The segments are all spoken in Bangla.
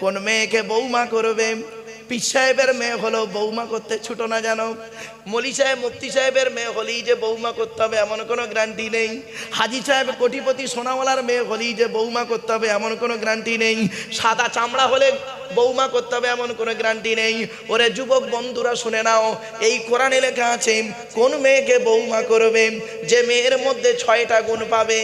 কোন মেয়েকে বৌমা করবে? পীর সাহেবের মেয়ে হলো বৌমা করতে ছুটো না জানো? মলি সাহেব, মুফতি সাহেবের মেয়ে হলেই যে বৌমা করতে হবে এমন কোনো গ্যারান্টি নেই। হাজি সাহেব, কোটিপতি সোনাওয়ালার মেয়ে হলেই যে বৌমা করতে হবে এমন কোনো গ্যারান্টি নেই। সাদা চামড়া হলে বৌমা করতে হবে এমন কোনো গ্যারান্টি নেই। ওরে যুবক বন্ধুরা, শুনে নাও, এই কোরআনে লেখা আছে, কোন মেয়েকে বৌমা করবে? যে মেয়ের মধ্যে ছয়টা গুণ পাবে।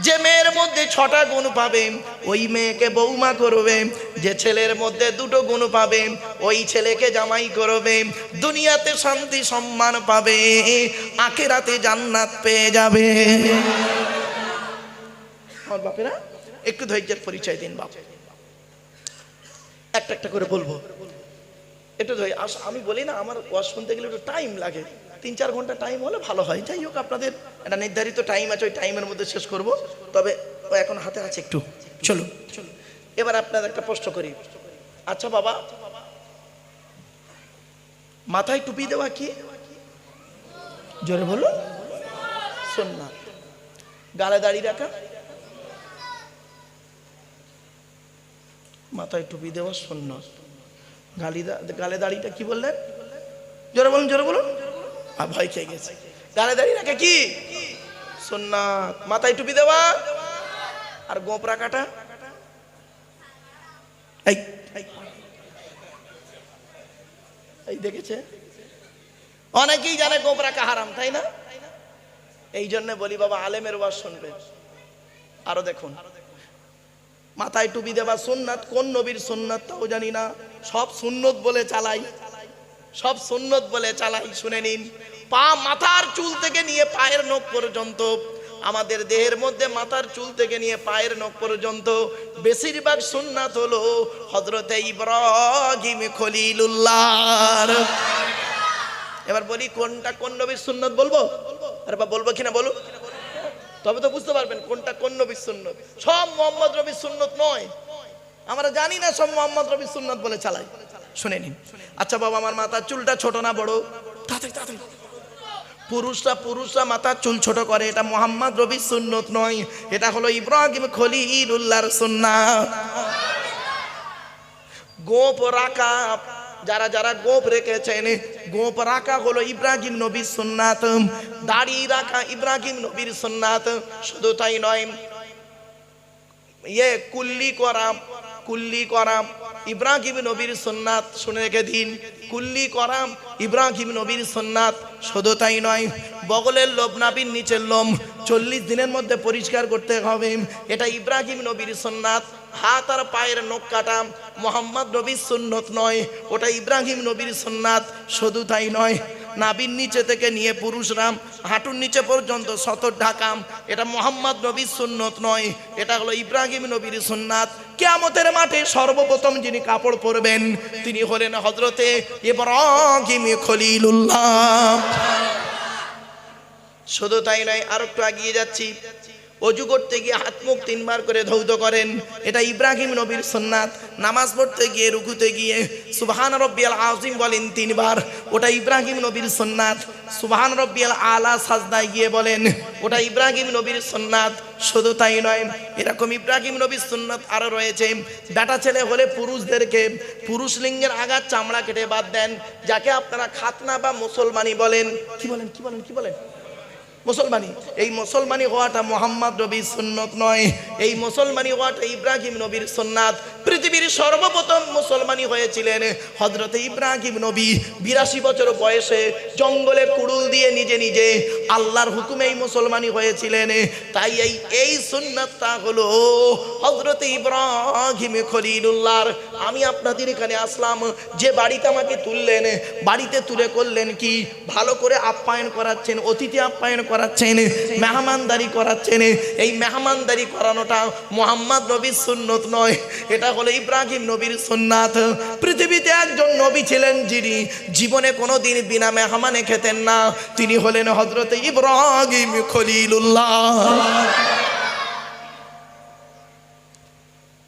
যে মেয়ের মধ্যে ছটা গুণ পাবে, ওই মেয়েকে বৌমা করবে। যে ছেলের মধ্যে দুটো গুণ পাবে, ওই ছেলেকে জামাই করবে। দুনিয়াতে শান্তি সম্মান পাবে, আখেরাতে জান্নাত পেয়ে যাবে। আমার বাপেরা, একটু ধৈর্যের পরিচয় দিন বাপ। একটা একটা করে বলব। একটু ধৈর্য আমি বলি না, আমার ওয়াজ শুনতে গেলে একটু টাইম লাগে। তিন চার ঘণ্টা টাইম হলে ভালো হয়। যাই হোক, আপনাদের একটা নির্ধারিত টাইম আছে, ওই টাইমের মধ্যে শেষ করব। তবে এখন হাতে আছে একটু। চলো। এবার আপনার একটা প্রশ্ন করি। আচ্ছা বাবা, মাথায় টুপি দেওয়া কি? জোরে বলো না গালে দাড়ি রাখা? মাথায় টুপি দেওয়া সুন্নত গালি গালে দাড়িটা কি বললেন? জোরে বলুন জোরে বলুন। ভয় খেয়ে গেছে। গালে দাড়ি রাখে কি? সুন্নাত মাথায় টুপি দেওয়া। আর গোপ রাখাটা? এই দেখেছে? অনেকেই জানে গোপরা কাহারাম তাই না? এই জন্য বলি, বাবা, আলেমের ওয়াজ শুনবে। আরও দেখুন। মাথায় টুপি দেওয়া সুন্নাত কোন নবীর সুন্নাত তাও জানি না। সব সুন্নত বলে চালাই। সব সুন্নত বলে চালাই শুনে নিন। পা মাথার চুল থেকে নিয়ে পায়ের নখ পর্যন্ত। আমাদের দেহের মধ্যে মাথার চুল থেকে নিয়ে পায়ের নখ পর্যন্ত। বেশিরভাগ সুন্নাত হলো হজরতে ইব্রাহিম খলিলুল্লাহ এবার বলি, কোনটা কোন নবীর সুন্নত বলব? আরে বা বলব কিনা বলো তবে তো বুঝতে পারবেন কোনটা কোন নবীর সুন্নত। সব মোহাম্মদ রবির সুন্নত নয়। আমরা জানি না সব মোহাম্মদ রবির সুন্নত বলে চালাই শুনে নিন। আচ্ছা বাবা আমার মাথার চুলটা ছোট না বড়? তাড়াতাড়ি তাড়াতাড়ি। পুরুষরা পুরুষরা মাথার চুল ছোট করে এটা মোহাম্মদ রবির সুন্নত নয় এটা হলো ইব্রাহিম খলিলুল্লাহর সুন্নাত। গোপ রাখা যারা যারা গোপ রেখেছেন গোপ রাখা হলো ইব্রাহিম নবীর সুন্নাত দাড়ি রাখা ইব্রাহিম নবীর সুন্নাত শুধু তাই নয় ইয়ে কুল্লি করা কুল্লি করাম। ইব্রাহিম নবীর সুন্নাত শুনে রেখে দিন। কুল্লি করাম, ইব্রাহিম নবীর সুন্নাত, শুধু তাই নয়, বগলের লোভ নাবির নিচের লোম, চল্লিশ দিনের মধ্যে পরিষ্কার করতে হবে। এটা ইব্রাহিম নবীর সুন্নাত, হাত আর পায়ের নখ কাটা মোহাম্মদ নবীর সুন্নত নয়, ওটা ইব্রাহিম নবীর সুন্নাত, শুধু তাই নয়। নাবির নিচে থেকে নিয়ে পুরুষরাম, হাঁটুর নিচে পর্যন্ত সতর ঢাকাম। এটা মোহাম্মদ নবীর সুন্নত নয়, এটা হলো ইব্রাহিম নবীর সুন্নাত। কেয়ামতের মাঠে সর্বপ্রথম যিনি কাপড় পরবেন, তিনি হলেন হজরতে ইব্রাহিম খলিলুল্লাহ। শুধু তাই নয় আর একটু এগিয়ে যাচ্ছি। অজু করতে গিয়ে হাত মুখ তিনবার করে ধৌত করেন। এটা ইব্রাহিম নবীর সুন্নাত। নামাজ পড়তে গিয়ে, রুকুতে গিয়ে সুবহান রব্বিয়াল আজিম বলেন তিনবার। ওটা ইব্রাহিম নবীর সুন্নাত। সুবহান রব্বিয়াল আলা সাজদায় গিয়ে বলেন, ওটা ইব্রাহিম নবীর সুন্নাত। শুধু তাই নয়, এরকম ইব্রাহিম নবীর সুন্নাত আরও রয়েছে। বেটা ছেলে হলে পুরুষদেরকে পুরুষ লিঙ্গের আঘাত, চামড়া কেটে বাদ দেন। যাকে আপনারা খাতনা বা মুসলমানি বলেন। কি বলেন কি বলেন কি বলেন? মুসলমানি। এই মুসলমানি হওয়াটা মোহাম্মদ নবীর সুন্নত নয়। এই মুসলমানি হওয়াটা ইব্রাহিম নবীর সুন্নাত। পৃথিবীর সর্বপ্রথম মুসলমানি হয়েছিলেন হজরতে ইব্রাহিম নবী। বিরাশি বছর বয়সে জঙ্গলে কুড়ুল দিয়ে নিজে নিজে আল্লাহর হুকুমেই মুসলমানি হয়েছিলেন। তাই এই এই সুন্নাতটা হলো হজরতে ইব্রাহিম খলিলুল্লাহর। আমি আপনাদের এখানে আসলাম, যে বাড়িতে আমাকে তুললেন, বাড়িতে তুলে করলেন কি? ভালো করে আপ্যায়ন করাচ্ছেন, অতিথি আপ্যায়ন করাচ্ছেন, মেহমানদারি করাচ্ছেন। এই মেহমানদারি করানোটা মোহাম্মদ নবীর সুন্নত নয়, এটা হলো ইব্রাহিম নবীর সুন্নাত। পৃথিবীতে একজন নবী ছিলেন যিনি জীবনে কোনো দিন বিনা মেহমানে খেতেন না, তিনি হলেন হজরত ইব্রাহিম খলিলুল্লাহ।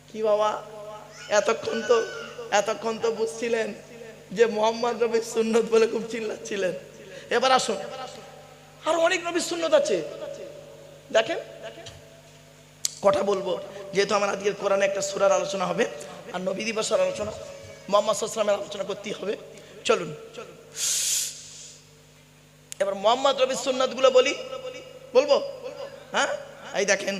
কি বাবা, এতক্ষণ তো এতক্ষণ তো বুঝছিলেন যে মোহাম্মদ নবীর সুন্নত বলে খুব চিল্লাচ্ছিলেন। এবার আসুন। আর অনেক নবীর সুন্নত আছে। দেখেন? কথা বলব, যেহেতু আমার আজকের কোরআনে একটা সুরার আলোচনা হবে, আর নবী দিবসের আলোচনা, মোহাম্মদ সাল্লামের আলোচনা করতেই হবে। চলুন। এবার মোহাম্মদ রবির সুন্নাতগুলো বলি। বলব? হ্যাঁ? এই দেখেন,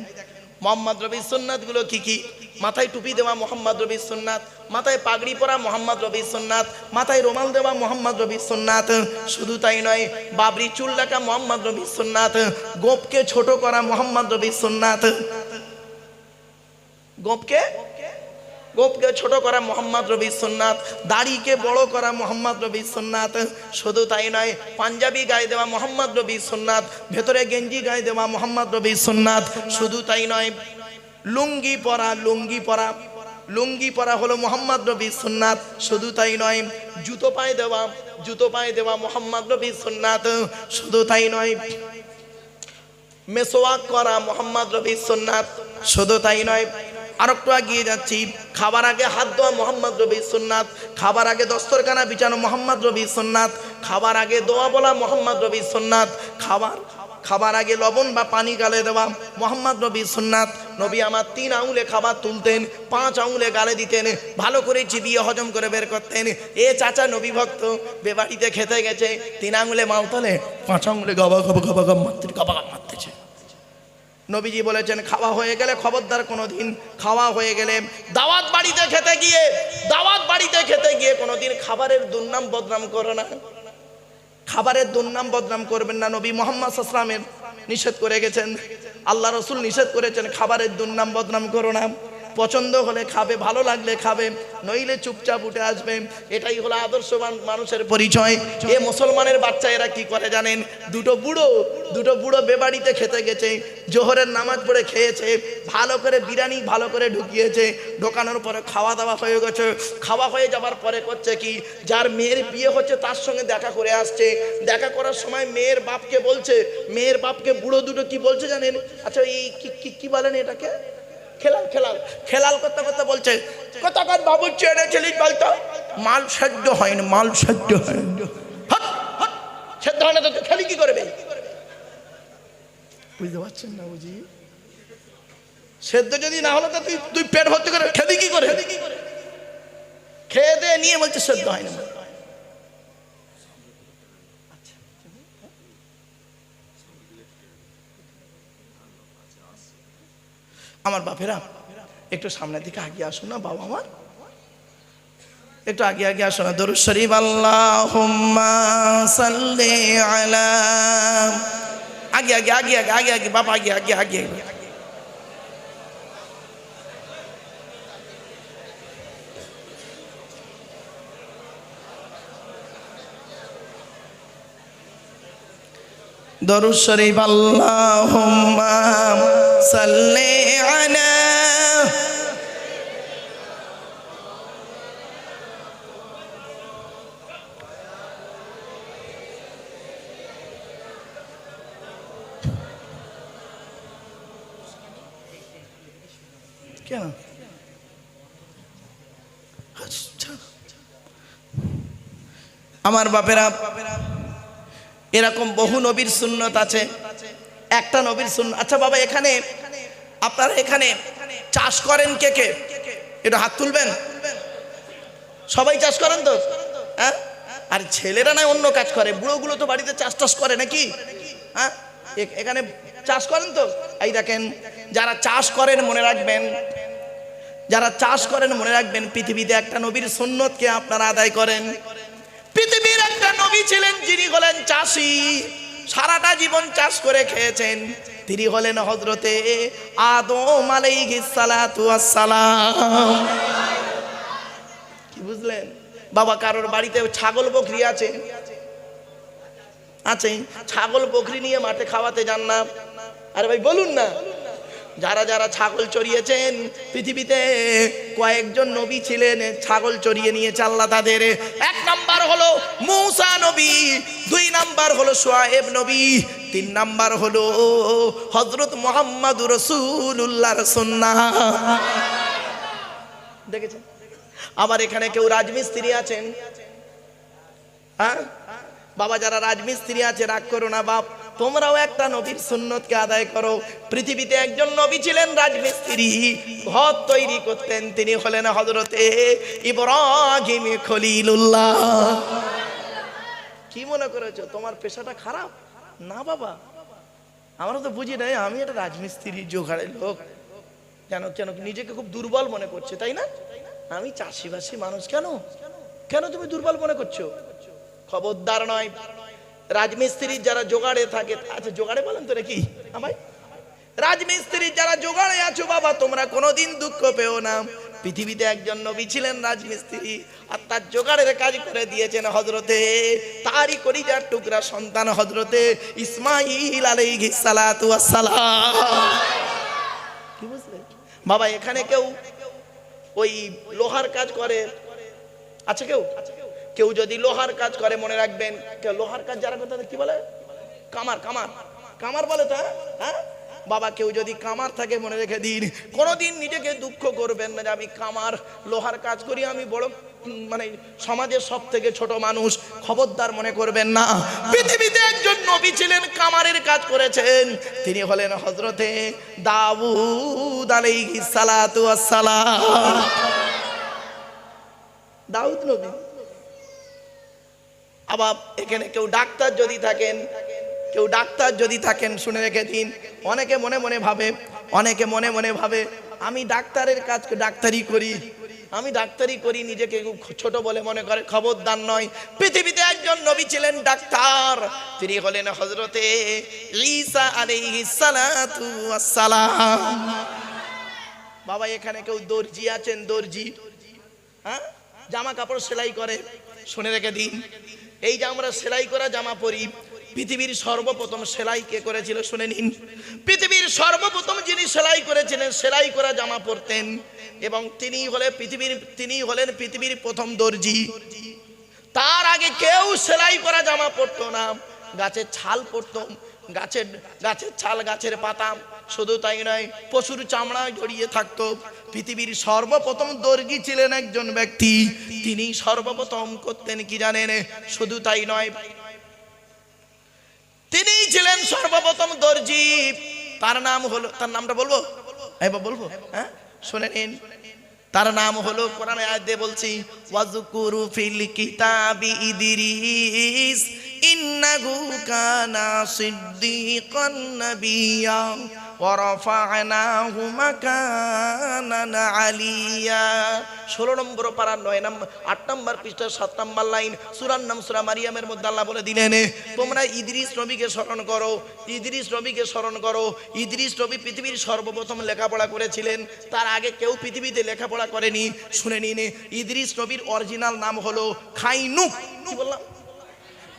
মোহাম্মদ রবির সুন্নাতগুলো কি কি? মাথায় টুপি দেওয়া মোহাম্মদ রবির সুন্নাত, মাথায় পাগড়ি পরা মোহাম্মদ রবি সুন্নাত, মাথায় রুমাল দেওয়া মোহাম্মদ রবির সুন্নাত। শুধু তাই নয়, বাবরি চুল ডাকা মোহাম্মদ রবির সুন্নাত, গোপকে ছোট করা মোহাম্মদ রবির সুন্নাত। গোপকে? গোপকে ছোট করা মোহাম্মদ রবি সুন্নাত, দাড়িকে বড় করা মোহাম্মদ রবি সুন্নাত। শুধু তাই নয়, পাঞ্জাবি গায়ে দেওয়া মোহাম্মদ রবি সুন্নাত, ভেতরে গেঞ্জি গায়ে দেওয়া মোহাম্মদ রবি সুন্নাত। শুধু তাই নয় লুঙ্গি পরা লুঙ্গি পরা। লুঙ্গি পরা হলো মোহাম্মদ নবী সুন্নাত। শুধু তাই নয়, জুতো পায়ে দেওয়া, জুতো পায়ে দেওয়া মোহাম্মদ নবী সুন্নাত। শুধু তাই নয়, মেসোয়াক করা মোহাম্মদ রবি সুন্নাত। শুধু তাই নয় আর একটু এগিয়ে যাচ্ছি। খাবার আগে হাত ধোয়া মোহাম্মদ রবি সুন্নাত, খাবার আগে দস্তরখানা বিছানো মোহাম্মদ রবি সুন্নাত, খাবার আগে দোয়া বলা মোহাম্মদ রবি সুন্নাত, খাবার খাবার আগে লবণ বা পানি গালে দেওয়া মোহাম্মদ নবী সুন্নাত। নবী আমার তিন আঙুলে খাবার তুলতেন, পাঁচ আঙুলে গালে দিতেন, ভালো করে চিবিয়ে হজম করে বের করতেন। এ চাচা নবী ভক্ত, বেবাড়িতে খেতে গেছে, তিন আঙুলে মাল তোলে পাঁচ আঙুলে গবা গবা গবা গবা মারতে গবা মারতেছে। নবীজি বলেছেন, খাওয়া হয়ে গেলে খবরদার কোনো দিন খাওয়া হয়ে গেলে দাওয়াত বাড়িতে খেতে গিয়ে, দাওয়াত বাড়িতে খেতে গিয়ে কোনোদিন খাবারের দুর্নাম বদনাম করো না। খাবারের দুর্নাম বদনাম করবেন না নবী মোহাম্মদ আসলামের নিষেধ করে গেছেন। আল্লাহ রসুল নিষেধ করেছেন, খাবারের দুর্নাম বদনাম করো না। পছন্দ হলে খাবে, ভালো লাগলে খাবে, নইলে চুপচাপ উঠে আসবে। এটাই হলো আদর্শবান মানুষের পরিচয়। এ মুসলমানের বাচ্চা এরা কি করে জানেন? দুটো বুড়ো দুটো বুড়ো বেবাড়িতে খেতে গেছে, জোহরের নামাজ পড়ে খেয়েছে, ভালো করে বিরিয়ানি ভালো করে ঢুকিয়েছে, ঢোকানোর পরে খাওয়া দাওয়া হয়ে গেছে। খাওয়া হয়ে যাবার পরে করছে কি? যার মেয়ের বিয়ে হচ্ছে তার সঙ্গে দেখা করে আসছে। দেখা করার সময় মেয়ের বাপকে বলছে, মেয়ের বাপকে বুড়ো দুটো কি বলছে জানেন? আচ্ছা এই কি, কি- কি বলেন এটাকে? খেলাল খেলাল খেলাল করতে করতে বলছে কোথাকার বাবু চেনে ছিলিস বলতো? মাল সাহায্য হয়নি, মাল সাহায্য হয়নি। সেদ্ধ হয় না তো খেলি কি করবে? বুঝতে পারছেন না বুঝি? সেদ্ধ যদি না হলো তো তুই তুই পেট ভর্তি করে খেলি কি করে? খেয়ে দিয়ে নিয়ে বলছে সেদ্ধ হয় না আমার বাপেরা, একটু সামনের দিকে আগে আসুন না, বাবা আমার একটু আগে আগে আসো না। দরুদ শরীফ, আল্লাহুম্মা সাল্লি আলা আগে আগে আগে আগে আগে আগে বাবা আগে আগে আগে দরুদ শরীফ, আল্লাহুম্মা সাল্লি আলা কেন আচ্ছা। আমার বাপেরা, এরকম বহু নবীর সুন্নত আছে, একটা নবীর সুন্নত আচ্ছা বাবা, এখানে আপনারা এখানে চাষ করেন কে কে? একটু হাত তুলবেন? সবাই চাষ করেন তো? হ্যাঁ? আর ছেলেরা নয়, অন্য কাজ করে। বুড়োগুলো তো বাড়িতে চাষ টাস করে নাকি? হ্যাঁ? এখানে চাষ করেন তো? এই দেখেন, যারা চাষ করেন মনে রাখবেন, যারা চাষ করেন মনে রাখবেন, পৃথিবীতে একটা নবীর সুন্নতকে আপনারা আদায় করেন। পৃথিবীর একটা নবী ছিলেন, যিনি হলেন চাষি। সারাটা জীবন চাষ করে খেয়েছেন। তিনি হলেন হজরতে আদম আলাইহিস সালাতু ওয়াস সালাম কি বুঝলেন? বাবা, কারোর বাড়িতে ছাগল বকরি আছে? আছে। ছাগল বকরি নিয়ে মাঠে খাওয়াতে যান না। আরে ভাই, বলুন না। যারা যারা ছাগল চড়িয়েছেন পৃথিবীতে কয়েকজন নবী ছিলেন, ছাগল চড়িয়ে নিয়ে চাল্লা তাদের। এক নাম্বার হলো মৌসা নবী, দুই নাম্বার হলো সোয়েব নবী, তিন নাম্বার হলো হজরত মোহাম্মদ রসুল্লাহর সন্না দেখেছেন? আবার এখানে কেউ রাজমিস্ত্রি আছেন? হ্যাঁ? বাবা, যারা রাজমিস্ত্রি আছে, রাগ করো না, বাপ। তোমরাও একটা নবীর সুন্নতকে আদায় করো। পৃথিবীতে একজন নবী ছিলেন, রাজমিস্ত্রি। ঘর তৈরি করতেন, তিনি হলেন হজরতে ইব্রাহিম খলিলুল্লাহ। কি মনে করেছ? তোমার পেশাটা খারাপ? না বাবা। আমরা তো বুঝি নাই, আমি একটা রাজমিস্ত্রি জোগাড়ের লোক। কেন কেন নিজেকে খুব দুর্বল মনে করছে, তাই না? আমি চাষিবাসী মানুষ কেন? কেন তুমি দুর্বল মনে করছ? খবরদার নয়। রাজমিস্ত্রির যারা জোগাড়ে থাকে আচ্ছা জোগাড়ে বলেন তো নাকি আমায়। রাজমিস্ত্রির যারা জোগাড়ে আছো বাবা, তোমরা কোনোদিন দুঃখ পেও না। পৃথিবীতে একজন নবী ছিলেন রাজমিস্ত্রি, আর তার জোগাড়ের কাজ করে দিয়েছেন হজরতে তারই করিজার টুকরা সন্তান হজরতে ইসমাইল আলাইহিস সালাতু ওয়াস সালাম কি বুঝলে? বাবা, এখানে কেউ ওই লোহার কাজ করে? আছে কেউ? কেউ যদি লোহার কাজ করে, মনে রাখবেন, কেউ লোহার কাজ যারা করে তাদের কি বলে? কামার কামার। কামার বলে তো হ্যাঁ? হ্যাঁ? বাবা, কেউ যদি কামার থাকে, মনে রেখে দিন। কোনোদিন নিজেকে দুঃখ করবেন না যে আমি কামার, লোহার কাজ করি, আমি বড় মানে সমাজের সব থেকে ছোট মানুষ। খবরদার মনে করবেন না। পৃথিবীতে একজন নবী ছিলেন, কামারের কাজ করেছেন। তিনি হলেন হজরতে দাউদ আলাইহিস সালাতু ওয়াস সালাম। দাউদ নবী? আবার এখানে কেউ ডাক্তার যদি থাকেন, কেউ ডাক্তার যদি থাকেন, শুনে রেখে দিন। অনেকে মনে মনে ভাবে, অনেকে মনে মনে ভাবে, আমি ডাক্তারের কাজ, ডাক্তারি করি। আমি ডাক্তারি করি, নিজেকে ছোট বলে মনে করে, খবরদার নয়। পৃথিবীতে একজন নবী ছিলেন ডাক্তার। তিনি হলেন হজরতে বাবা, এখানে কেউ দর্জি আছেন? দর্জি? হ্যাঁ? জামা কাপড় সেলাই করে। শুনে রেখে দিন। এই যে আমরা সেলাই করা জামা পরি, পৃথিবীর সর্বপ্রথম সেলাই কে করেছিল শুনে নিন। পৃথিবীর সর্বপ্রথম যিনি সেলাই করেছিলেন, সেলাই করা জামা পরতেন এবং তিনি হলে পৃথিবীর, তিনি হলেন পৃথিবীর প্রথম দর্জি। তার আগে কেউ সেলাই করা জামা পরতো না। গাছের ছাল পরতো, গাছের গাছের ছাল, গাছের পাতা শুধু তাই নয়, পশুর চামড়া জড়িয়ে থাকতো। পৃথিবীর সর্বপ্রথম দর্গি ছিলেন একজন ব্যক্তি। তিনি সর্বপ্রথম করতেন কি জানেন? শুধু তাই নয় তিনি ছিলেন সর্বপ্রথম দর্জি। তার নাম হলো, তার নামটা বলব? এবার বলব। হ্যাঁ শুনে নিন। তার নাম হলো কোরআনে আয়াত বলছি ওয়াজকুরু ফিল কিতাবি ইদরিস, ইন্নাহু কানা সিদ্দিকান নাবিয়্যা রাফা'নাহু মাকানান আলিয়া 16 নম্বর পারা 9 নম্বর 8 নম্বর পৃষ্ঠা 7 নম্বর লাইন, সূরার নাম সূরা মারিয়ামের মধ্যে আল্লাহ বলে দিলেন, তোমরা ইদ্রিস নবীকে স্মরণ করো, ইদ্রিস নবীকে স্মরণ করো, ইদ্রিস নবী পৃথিবীর সর্বপ্রথম লেখাপড়া করেছিলেন, তার আগে কেউ পৃথিবীতে লেখাপড়া করেনি, শুনে নিন, ইদ্রিস নবীর অরিজিনাল নাম হলো খাইনুক, কি বললাম?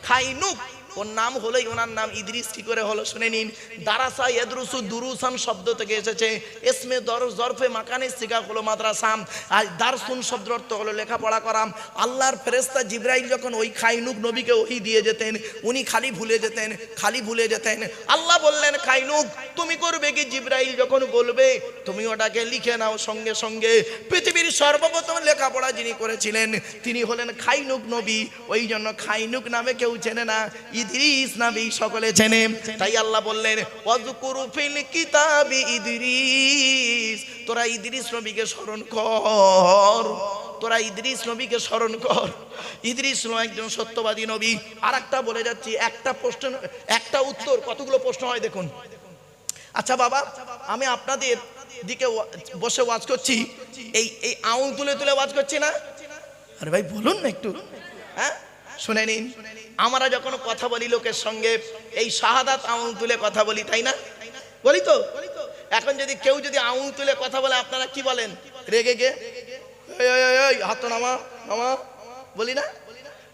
খাইনুক। ওর নাম হলোই ওনার নাম ইদ্রিস কি করে হলো শুনে নিন। দারাসা ইয়াদরুসু দুরুসান শব্দ থেকে এসেছে। এসমে দর জরফে মাকানে সিগা হলো মাদ্রাসাম। আর দারসুন শব্দ অর্থ হলো লেখাপড়া করাম আল্লাহর ফেরেস্তা জিব্রাইল যখন ওই খাইনুক নবীকে ওই দিয়ে যেতেন, উনি খালি ভুলে যেতেন, খালি ভুলে যেতেন। আল্লাহ বললেন, খাইনুক, তুমি করবে কি? জিব্রাইল যখন বলবে, তুমি ওটাকে লিখে নাও সঙ্গে সঙ্গে। পৃথিবীর সর্বপ্রথম লেখাপড়া যিনি করেছিলেন, তিনি হলেন খাইনুক নবী। ওই জন্য খাইনুক নামে কেউ চেনে না। ইদ্রিস নাবি সকলে চেনে তাই আল্লাহ বললেন ওয়াজকুরু ফিল কিতাবি ইদ্রিস। তোরা ইদ্রিস নবীকে স্মরণ কর। তোরা ইদ্রিস নবীকে স্মরণ কর। ইদ্রিস একজন সত্যবাদী নবী। আর একটা বলে যাচ্ছি, একটা প্রশ্ন, একটা উত্তর। কতগুলো প্রশ্ন হয় দেখুন। আচ্ছা বাবা, আমি আপনাদের দিকে বসে ওয়াজ করছি। এই এই আউল তুলে তুলে ওয়াজ করছি না? আরে ভাই, বলুন না একটু। হ্যাঁ? শুনে নিন। আমরা যখন কথা বলি লোকের সঙ্গে, এই শাহাদাত আউল তুলে কথা বলি, তাই না? বলি তো। এখন যদি কেউ যদি আউল তুলে কথা বলে, আপনারা কি বলেন? রেগে গে। হাত নামা নামা। বলি না?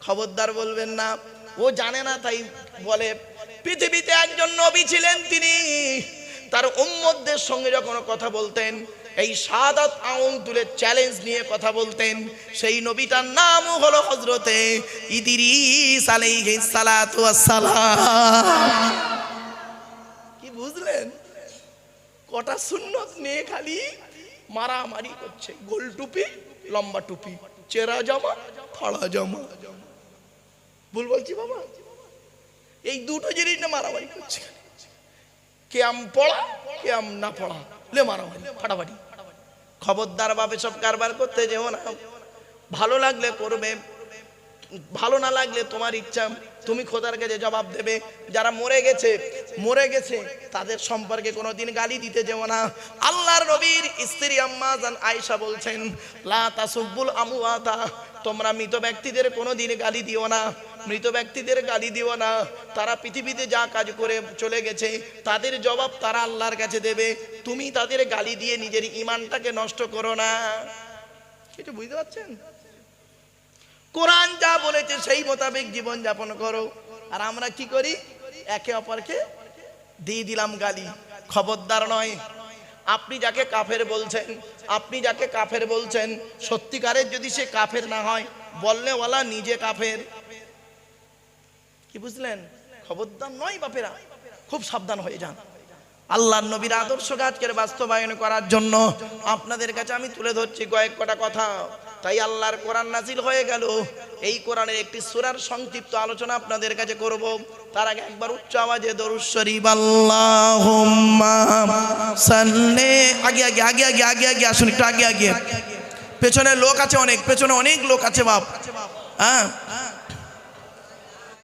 খবরদার বলবেন না। ও জানে না, তাই বলে। পৃথিবীতে একজন নবী ছিলেন তিনি। তার উম্মতদের সঙ্গে যখন কথা বলতেন এই সাদাত আউন তুলে চ্যালেঞ্জ নিয়ে কথা বলতেন। সেই নবীটার নাম হলো হজরতে ইদিরিস আলাইহিস সালাতু ওয়াস সালাম কি বুঝলেন? কটা সুন্নত নিয়ে খালি মারামারি করছে। গোল টুপি, লম্বা টুপি, চেরা জামা ফাড়া জামা। ভুল বলছি বাবা? এই দুটো জিনিস না মারামারি করছে। কে আম পড়া, কে আম না পড়া। লে মারামারি, ফাটাফাটি। খবরদার বাপে সব কারবার করতে যেও না। ভালো লাগলে করবে, ভালো না লাগলে তোমার ইচ্ছা, তুমি খোদার কাছে জবাব দেবে। যারা মরে গেছে মরে গেছে, তাদের সম্পর্কে কোনো দিন গালি দিতে যেও না। আল্লাহর নবীর স্ত্রী আম্মা জান আয়েশা বলছেন, লা তাসুব্বুল আমওয়াতা তোমরা মৃত ব্যক্তিদের কোনোদিন গালি দিও না। মৃত ব্যক্তিদের গালি দিও না। তারা পৃথিবীতে যা কাজ করে চলে গেছে, তাদের জবাব তারা আল্লাহর কাছে দেবে। তুমি তাদের গালি দিয়ে নিজের ইমানটাকে নষ্ট করো না। কিছু বুঝতে পারছেন? কোরআন যা বলেছে সেই মোতাবেক জীবন যাপন করো। আর আমরা কি করি? একে অপরকে দিয়ে দিলাম গালি। খবরদার নয়। আপনি যাকে কাফের বলছেন, আপনি যাকে কাফের বলছেন, সত্যিকারের যদি সে কাফের না হয় বললেওয়ালা নিজে কাফের। কি বুঝলেন? খবরদার নয় বাপেরা, খুব সাবধান হয়ে যান। আল্লাহ নবীর আদর্শ কাজকে বাস্তবায়ন করার জন্য আপনাদের কাছে আমি তুলে ধরছি কয়েক কটা কথা। তাই আল্লাহর কোরআন নাজিল হয়ে গেল। এই কোরআনের একটি সুরার সংক্ষিপ্ত আলোচনা আপনাদের কাছে করব। তার আগে একবার উচ্চ আওয়াজে দরুদ শরীফ, আল্লাহুম্মা সাল্লি। আগে আগে আগে আগে আগে আগে, আসুন একটু আগে আগে। পেছনে লোক আছে অনেক, পেছনে অনেক লোক আছে বাপ। হ্যাঁ?